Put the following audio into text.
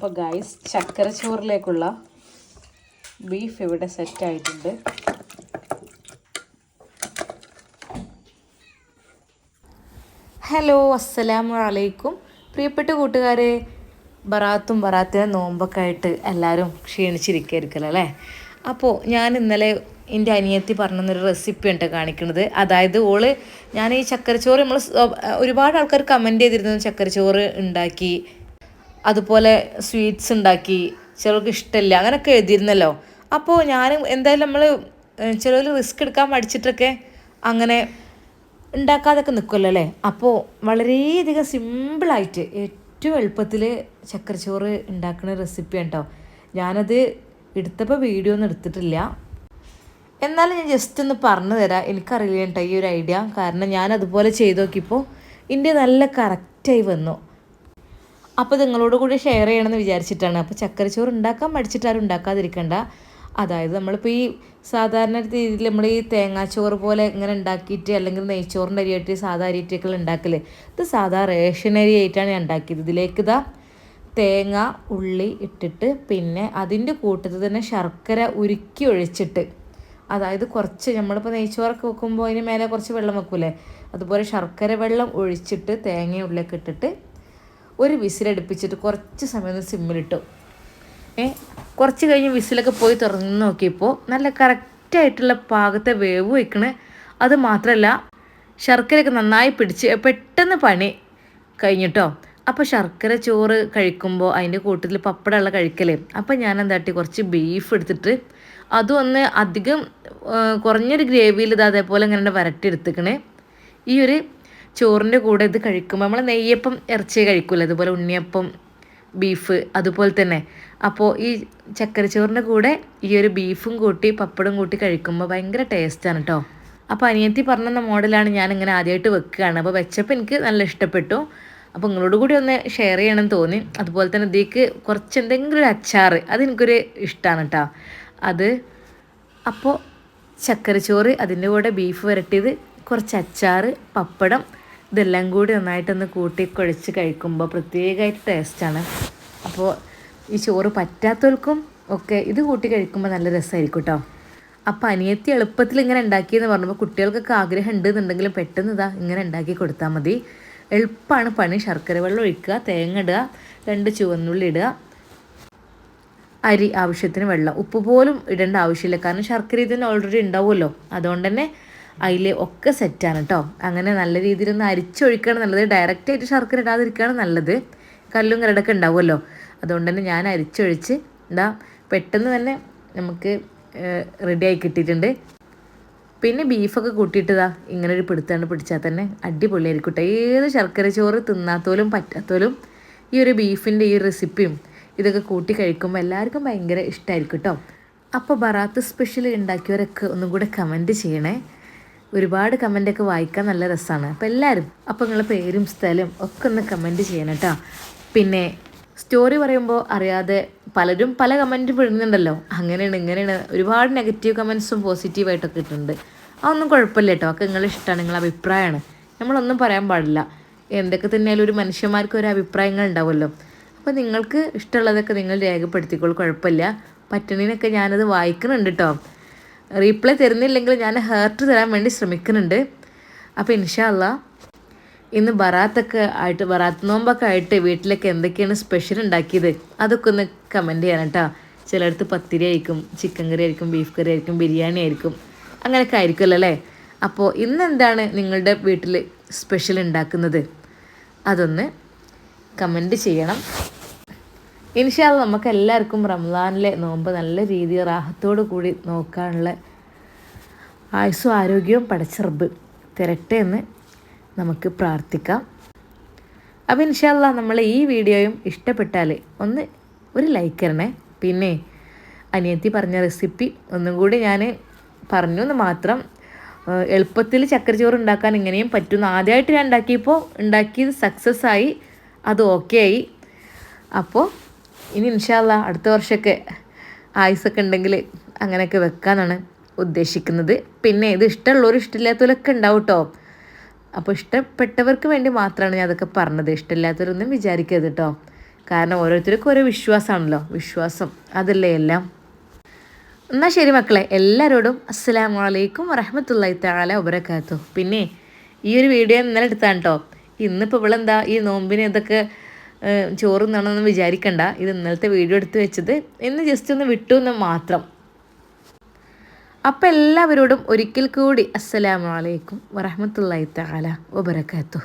അപ്പോൾ ഗൈസ് ചക്കര ചോറിലേക്കുള്ള ബീഫ് ഇവിടെ സെറ്റ് ആയിട്ടുണ്ട്. ഹലോ അസ്സലാമു അലൈക്കും പ്രിയപ്പെട്ട കൂട്ടുകാരെ ബറാത്തും ബറാത്തിനെ നോമ്പൊക്കെ ആയിട്ട് എല്ലാവരും ക്ഷീണിച്ചിരിക്കുമായിരിക്കല്ലോ അല്ലേ? അപ്പോൾ ഞാൻ ഇന്നലെ എന്റെ അനിയത്തി പറഞ്ഞൊരു റെസിപ്പി ഉണ്ട് കാണിക്കുന്നത്. അതായത് ഓൾ ഞാൻ ഈ ചക്കരച്ചോറ് നമ്മൾ ഒരുപാട് ആൾക്കാർ കമന്റ് ചെയ്തിരുന്നു ചക്കരച്ചോറ് ഉണ്ടാക്കി അതുപോലെ സ്വീറ്റ്സ് ഉണ്ടാക്കി ചിലർക്ക് ഇഷ്ടമില്ല അങ്ങനെയൊക്കെ എഴുതിയിരുന്നല്ലോ. അപ്പോൾ ഞാൻ എന്തായാലും നമ്മൾ ചിലർ റിസ്ക് എടുക്കാൻ പഠിച്ചിട്ടൊക്കെ അങ്ങനെ ഉണ്ടാക്കാതൊക്കെ നിൽക്കുമല്ലോ അല്ലേ? അപ്പോൾ വളരെയധികം സിമ്പിളായിട്ട് ഏറ്റവും എളുപ്പത്തിൽ ചക്കരച്ചോറ് ഉണ്ടാക്കുന്ന റെസിപ്പിയാണ് കേട്ടോ ഞാനത് എടുത്തപ്പോൾ വീഡിയോ ഒന്നും എടുത്തിട്ടില്ല. എന്നാലും ഞാൻ ജസ്റ്റ് ഒന്ന് പറഞ്ഞു തരാം. എനിക്കറിയില്ല കേട്ടോ ഈ ഒരു ഐഡിയ കാരണം ഞാൻ അതുപോലെ ചെയ്ത് നോക്കിയപ്പോൾ എന്റെ നല്ല കറക്റ്റായി വന്നു. അപ്പോൾ നിങ്ങളോട് കൂടി ഷെയർ ചെയ്യണമെന്ന് വിചാരിച്ചിട്ടാണ്. അപ്പോൾ ചക്കരച്ചോറ് ഉണ്ടാക്കാൻ മടിച്ചിട്ട് ആരും ഉണ്ടാക്കാതിരിക്കണ്ട. അതായത് നമ്മളിപ്പോൾ ഈ സാധാരണ രീതിയിൽ നമ്മൾ ഈ തേങ്ങാച്ചോറ് പോലെ ഇങ്ങനെ ഉണ്ടാക്കിയിട്ട് അല്ലെങ്കിൽ നെയ്ച്ചോറിന്റെ അരിയായിട്ട് സാധാ അരിയിട്ടൊക്കെ ഉണ്ടാക്കൽ. ഇത് സാധാ റേഷൻ അരി ആയിട്ടാണ് ഞാൻ ഉണ്ടാക്കിയത്. ഇതിലേക്ക് ഇതാ തേങ്ങ ഉള്ളി ഇട്ടിട്ട് പിന്നെ അതിന്റെ കൂട്ടത്തിൽ തന്നെ ശർക്കര ഉരുക്കി ഒഴിച്ചിട്ട്. അതായത് കുറച്ച് നമ്മളിപ്പോൾ നെയ്ച്ചോറൊക്കെ വെക്കുമ്പോൾ അതിന് മേലെ കുറച്ച് വെള്ളം വെക്കൂലേ അതുപോലെ ശർക്കര വെള്ളം ഒഴിച്ചിട്ട് തേങ്ങ ഉള്ളിലേക്ക് ഇട്ടിട്ട് ഒരു വിസിലടുപ്പിച്ചിട്ട് കുറച്ച് സമയം ഒന്ന് സിമ്മിലിട്ടു ഏ കുറച്ച് കഴിഞ്ഞ് വിസിലൊക്കെ പോയി തുറന്ന് നോക്കിയപ്പോൾ നല്ല കറക്റ്റായിട്ടുള്ള പാകത്തെ വേവ് വയ്ക്കണേ. അത് മാത്രമല്ല ശർക്കരയൊക്കെ നന്നായി പിടിച്ച് പെട്ടെന്ന് പണി കഴിഞ്ഞിട്ടോ? അപ്പോൾ ശർക്കര ചോറ് കഴിക്കുമ്പോൾ അതിന്റെ കൂട്ടത്തിൽ പപ്പടമുള്ള കഴിക്കലേ. അപ്പോൾ ഞാൻ എന്താട്ടി കുറച്ച് ബീഫ് എടുത്തിട്ട് അതും ഒന്ന് അധികം കുറഞ്ഞൊരു ഗ്രേവിയിൽ ഇത് അതേപോലെ ഇങ്ങനെ വരട്ടി എടുത്തിക്കണേ ഈ ഒരു ചോറിന്റെ കൂടെ ഇത് കഴിക്കുമ്പോൾ നമ്മൾ നെയ്യപ്പം ഇറച്ചി കഴിക്കില്ല അതുപോലെ ഉണ്ണിയപ്പം ബീഫ് അതുപോലെ തന്നെ. അപ്പോൾ ഈ ചക്കരച്ചോറിന്റെ കൂടെ ഈ ഒരു ബീഫും കൂട്ടി പപ്പടും കൂട്ടി കഴിക്കുമ്പോൾ ഭയങ്കര ടേസ്റ്റാണ് കേട്ടോ അപ്പോൾ അനിയത്തി പറഞ്ഞ മോഡലാണ് ഞാൻ ഇങ്ങനെ ആദ്യമായിട്ട് വെക്കുകയാണ്. അപ്പോൾ വെച്ചപ്പോൾ എനിക്ക് നല്ല ഇഷ്ടപ്പെട്ടു. അപ്പോൾ നിങ്ങളോട് കൂടി ഒന്ന് ഷെയർ ചെയ്യണം തോന്നി. അതുപോലെ തന്നെ ഇതിലേക്ക് കുറച്ച് എന്തെങ്കിലും ഒരു അച്ചാർ അതെനിക്കൊരു ഇഷ്ടമാണ് കേട്ടോ അത് അപ്പോൾ ചക്കരച്ചോറ് അതിന്റെ കൂടെ ബീഫ് വരട്ടിയത് കുറച്ച് അച്ചാർ പപ്പടം ഇതെല്ലാം കൂടി നന്നായിട്ടൊന്ന് കൂട്ടി കുഴച്ച് കഴിക്കുമ്പോൾ പ്രത്യേകമായിട്ട് ടേസ്റ്റാണ് അപ്പോൾ ഈ ചോറ് പറ്റാത്തവർക്കും ഒക്കെ ഇത് കൂട്ടി കഴിക്കുമ്പോൾ നല്ല രസമായിരിക്കും കേട്ടോ അപ്പം അനിയത്തി എളുപ്പത്തിൽ ഇങ്ങനെ ഉണ്ടാക്കിയെന്ന് പറഞ്ഞപ്പോൾ കുട്ടികൾക്കൊക്കെ ആഗ്രഹം ഉണ്ടെന്നുണ്ടെങ്കിലും പെട്ടെന്ന് ഇതാ ഇങ്ങനെ ഉണ്ടാക്കി കൊടുത്താൽ മതി. എളുപ്പമാണ് പണി. ശർക്കര വെള്ളം ഒഴിക്കുക തേങ്ങ ഇടുക രണ്ട് ചുവന്നുള്ളി ഇടുക. അരി ആവശ്യത്തിന് വെള്ളം. ഉപ്പ് പോലും ഇടേണ്ട ആവശ്യമില്ല. കാരണം ശർക്കര ഇതിന് ഓൾറെഡി ഉണ്ടാവുമല്ലോ. അതുകൊണ്ട് തന്നെ അതിൽ ഒക്കെ സെറ്റാണ് കേട്ടോ അങ്ങനെ നല്ല രീതിയിലൊന്ന് അരിച്ചൊഴിക്കുകയാണ് നല്ലത് ഡയറക്റ്റായിട്ട് ശർക്കര ഇടാതിരിക്കുകയാണ് നല്ലത്. കല്ലും കരടൊക്കെ ഉണ്ടാവുമല്ലോ. അതുകൊണ്ട് തന്നെ ഞാൻ അരിച്ചൊഴിച്ച് എന്താ പെട്ടെന്ന് തന്നെ നമുക്ക് റെഡിയായി കിട്ടിയിട്ടുണ്ട്. പിന്നെ ബീഫൊക്കെ കൂട്ടിയിട്ടതാ ഇങ്ങനെ ഒരു പിടുത്താണ് പിടിച്ചാൽ തന്നെ അടിപൊളിയായിരിക്കും കേട്ടോ ഏത് ശർക്കര ചോറ് തിന്നാത്തോലും പറ്റാത്തോലും ഈ ഒരു ബീഫിന്റെ ഈ റെസിപ്പിയും ഇതൊക്കെ കൂട്ടി കഴിക്കുമ്പോൾ എല്ലാവർക്കും ഭയങ്കര ഇഷ്ടമായിരിക്കും കേട്ടോ അപ്പോൾ ബറാത്ത് സ്പെഷ്യൽ ഉണ്ടാക്കിയവരൊക്കെ ഒന്നും കൂടെ കമന്റ് ചെയ്യണേ. ഒരുപാട് കമന്റൊക്കെ വായിക്കാൻ നല്ല രസമാണ്. അപ്പോൾ എല്ലാവരും അപ്പോൾ നിങ്ങളെ പേരും സ്ഥലം ഒക്കെ ഒന്ന് കമന്റ് ചെയ്യണം കേട്ടോ പിന്നെ സ്റ്റോറി പറയുമ്പോൾ അറിയാതെ പലരും പല കമന്റ് പെടുന്നുണ്ടല്ലോ. അങ്ങനെയാണ് ഇങ്ങനെയാണ്. ഒരുപാട് നെഗറ്റീവ് കമൻസും പോസിറ്റീവായിട്ടൊക്കെ കിട്ടുന്നുണ്ട്. അതൊന്നും കുഴപ്പമില്ല കേട്ടോ ഒക്കെ നിങ്ങളുടെ ഇഷ്ടമാണ് നിങ്ങളുടെ അഭിപ്രായമാണ്. നമ്മളൊന്നും പറയാൻ പാടില്ല. എന്തൊക്കെ തന്നെയാലും ഒരു മനുഷ്യന്മാർക്ക് ഒരു അഭിപ്രായങ്ങൾ ഉണ്ടാവുമല്ലോ. അപ്പോൾ നിങ്ങൾക്ക് ഇഷ്ടമുള്ളതൊക്കെ നിങ്ങൾ രേഖപ്പെടുത്തിക്കോളൂ കുഴപ്പമില്ല. പറ്റണീനൊക്കെ ഞാനത് വായിക്കുന്നുണ്ട് കേട്ടോ റീപ്ലൈ തരുന്നില്ലെങ്കിൽ ഞാൻ ഹേർട്ട് തരാൻ വേണ്ടി ശ്രമിക്കുന്നുണ്ട്. അപ്പോൾ ഇൻഷാല്ല ഇന്ന് ബറാത്തൊക്കെ ആയിട്ട് ബറാത്ത് നോമ്പൊക്കെ ആയിട്ട് വീട്ടിലൊക്കെ എന്തൊക്കെയാണ് സ്പെഷ്യൽ ഉണ്ടാക്കിയത്? അതൊക്കെ ഒന്ന് കമന്റ് ചെയ്യണം കേട്ടോ ചിലയിടത്ത് പത്തിരി ആയിരിക്കും ചിക്കൻ കറി ആയിരിക്കും ബീഫ് കറി ആയിരിക്കും ബിരിയാണി ആയിരിക്കും അങ്ങനെയൊക്കെ ആയിരിക്കുമല്ലോ അല്ലേ? അപ്പോൾ ഇന്ന് എന്താണ് നിങ്ങളുടെ വീട്ടിൽ സ്പെഷ്യൽ ഉണ്ടാക്കുന്നത്? അതൊന്ന് കമന്റ് ചെയ്യണം. ഇൻഷാൽ നമുക്ക് എല്ലാവർക്കും റംസാനിലെ നോമ്പ് നല്ല രീതിയിൽ റാഹത്തോടു കൂടി നോക്കാനുള്ള ആയുസ്സും ആരോഗ്യവും പടച്ചെറുബ് തിരട്ടെ എന്ന് നമുക്ക് പ്രാർത്ഥിക്കാം. അപ്പോൾ ഇൻഷാല്ല നമ്മൾ ഈ വീഡിയോയും ഇഷ്ടപ്പെട്ടാൽ ഒന്ന് ഒരു ലൈക്ക് തരണേ. പിന്നെ അനിയത്തി പറഞ്ഞ റെസിപ്പി ഒന്നും കൂടി ഞാൻ പറഞ്ഞു എന്ന് മാത്രം എളുപ്പത്തിൽ ചക്കരച്ചോറ് ഉണ്ടാക്കാൻ ഇങ്ങനെയും പറ്റുന്നു ആദ്യമായിട്ട് ഞാൻ ഉണ്ടാക്കിയപ്പോൾ ഉണ്ടാക്കിയത് സക്സസ് ആയി അത് ഓക്കെ ആയി. അപ്പോൾ ഇനി ഇൻഷാല്ല അടുത്ത വർഷമൊക്കെ ആയുസൊക്കെ ഉണ്ടെങ്കിൽ അങ്ങനെയൊക്കെ വെക്കാനാണ് ഉദ്ദേശിക്കുന്നത്. പിന്നെ ഇത് ഇഷ്ടമുള്ളവർ ഇഷ്ടമില്ലാത്തവരൊക്കെ ഉണ്ടാവും കേട്ടോ അപ്പോൾ ഇഷ്ടപ്പെട്ടവർക്ക് വേണ്ടി മാത്രമാണ് ഞാൻ അതൊക്കെ പറഞ്ഞത്. ഇഷ്ടമില്ലാത്തവരൊന്നും വിചാരിക്കരുത് കേട്ടോ കാരണം ഓരോരുത്തർക്കും ഓരോ വിശ്വാസമാണല്ലോ. വിശ്വാസം അതല്ലേ എല്ലാം. എന്നാൽ ശരി മക്കളെ. എല്ലാവരോടും അസ്സാം വലൈക്കും വറഹമത്തല്ലായി താല വബറകാത്തു പിന്നെ ഈ ഒരു വീഡിയോ ഇന്നലെ എടുത്താണ് കേട്ടോ ഇന്നിപ്പോൾ ഇവളെന്താ? ഈ നോമ്പിനെ ഇതൊക്കെ ചോറ് തിന്നണമെന്ന് വിചാരിക്കണ്ട. ഇത് ഇന്നലത്തെ വീഡിയോ എടുത്ത് വെച്ചത്. ഇന്ന് ജസ്റ്റ് ഒന്ന് വിട്ടു എന്ന് മാത്രം. അപ്പം എല്ലാവരോടും ഒരിക്കൽ കൂടി അസ്സലാമലൈക്കും വറഹമത്തല്ലായി താല വബറകാത്തു